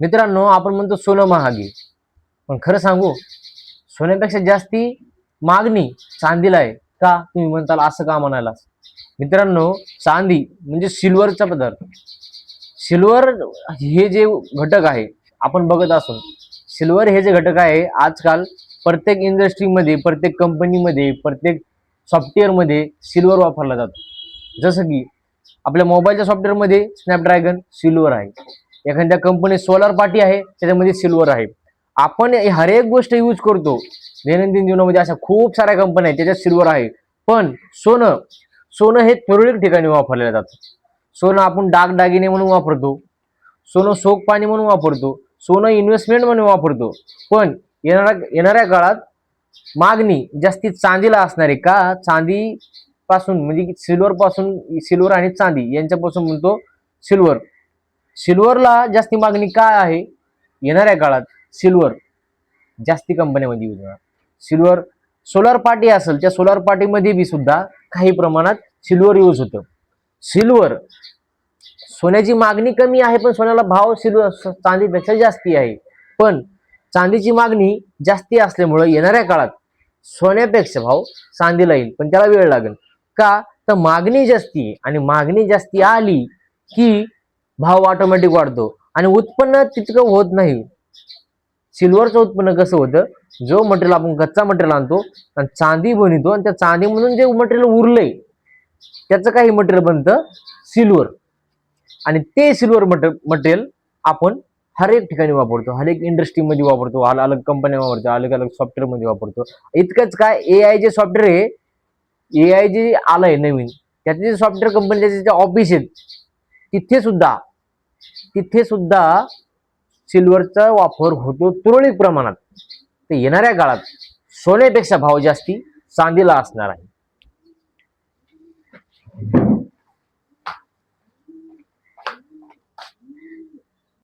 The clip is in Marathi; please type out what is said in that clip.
मित्रांनो आपण म्हणतो सोनं महागी. पण खरं सांगू सोन्यापेक्षा जास्ती मागणी चांदीला आहे. का? तुम्ही म्हणताल असं का म्हणायला मित्रांनो चांदी म्हणजे सिल्वरचा पदार्थ. सिल्वर हे जे घटक आहे आपण बघत असून सिल्वर हे जे घटक आहे आजकाल प्रत्येक इंडस्ट्रीमध्ये प्रत्येक कंपनीमध्ये प्रत्येक सॉफ्टवेअरमध्ये सिल्वर वापरला जातो. जसं की आपल्या मोबाईलच्या सॉफ्टवेअरमध्ये स्नॅपड्रॅगन सिल्वर आहे. एखाद्या कंपनी सोलार पार्टी आहे त्याच्यामध्ये सिल्वर आहे. आपण हर एक गोष्ट यूज करतो. दैनंदिन जीवनामध्ये अशा खूप साऱ्या कंपन्या आहेत त्याच्यात सिल्वर आहे. पण सोनं सोनं हे तुरळक ठिकाणी वापरलं जातं. सोनं आपण दागदागिने म्हणून वापरतो. सोनं सोक पाणी म्हणून वापरतो. सोनं इन्व्हेस्टमेंट म्हणून वापरतो. पण येणाऱ्या येणाऱ्या काळात मागणी जास्ती चांदीला असणारी का? चांदी पासून म्हणजे सिल्वर पासून सिल्वर आणि चांदी यांच्यापासून म्हणतो सिल्वर सिल्वरला जास्ती मागणी काय आहे? येणाऱ्या काळात सिल्वर जास्ती कंपन्यामध्ये यूज होणार. सिल्वर सोलार पार्टी असेल त्या सोलार पार्टीमध्ये बी सुद्धा काही प्रमाणात सिल्वर यूज होतं. सिल्वर सोन्याची मागणी कमी आहे पण सोन्याला भाव सिल्वर चांदीपेक्षा जास्ती आहे. पण चांदीची मागणी जास्ती असल्यामुळं येणाऱ्या काळात सोन्यापेक्षा भाव चांदीला येईल पण त्याला वेळ लागेल. का? तर मागणी जास्ती आहे आणि मागणी जास्ती आली की भाव ऑटोमॅटिक वाढतो. आणि उत्पन्न तितकं होत नाही. सिल्वरचं उत्पन्न कसं होतं? जो मटेरियल आपण कच्चा मटेरियल आणतो आणि चांदी बनवतो आणि त्या चांदीमधून जे मटेरियल उरलंय त्याचं काही मटेरियल बनतं सिल्वर आणि ते सिल्वर मटेरियल आपण हर एक ठिकाणी वापरतो. हर एक इंडस्ट्रीमध्ये वापरतो अलग अलग कंपन्या वापरतो अलग अलग सॉफ्टवेअरमध्ये वापरतो. इतकंच काय ए आय जे सॉफ्टवेअर आहे ए आय जे आलंय नवीन त्याचे जे सॉफ्टवेअर कंपनीचे जे ऑफिस आहेत तिथे सुद्धा तिथे सुद्धा सिल्वरचा वापर होतो तुरळक प्रमाणात. तर येणाऱ्या काळात सोन्यापेक्षा भाव जास्ती चांदीला असणार आहे.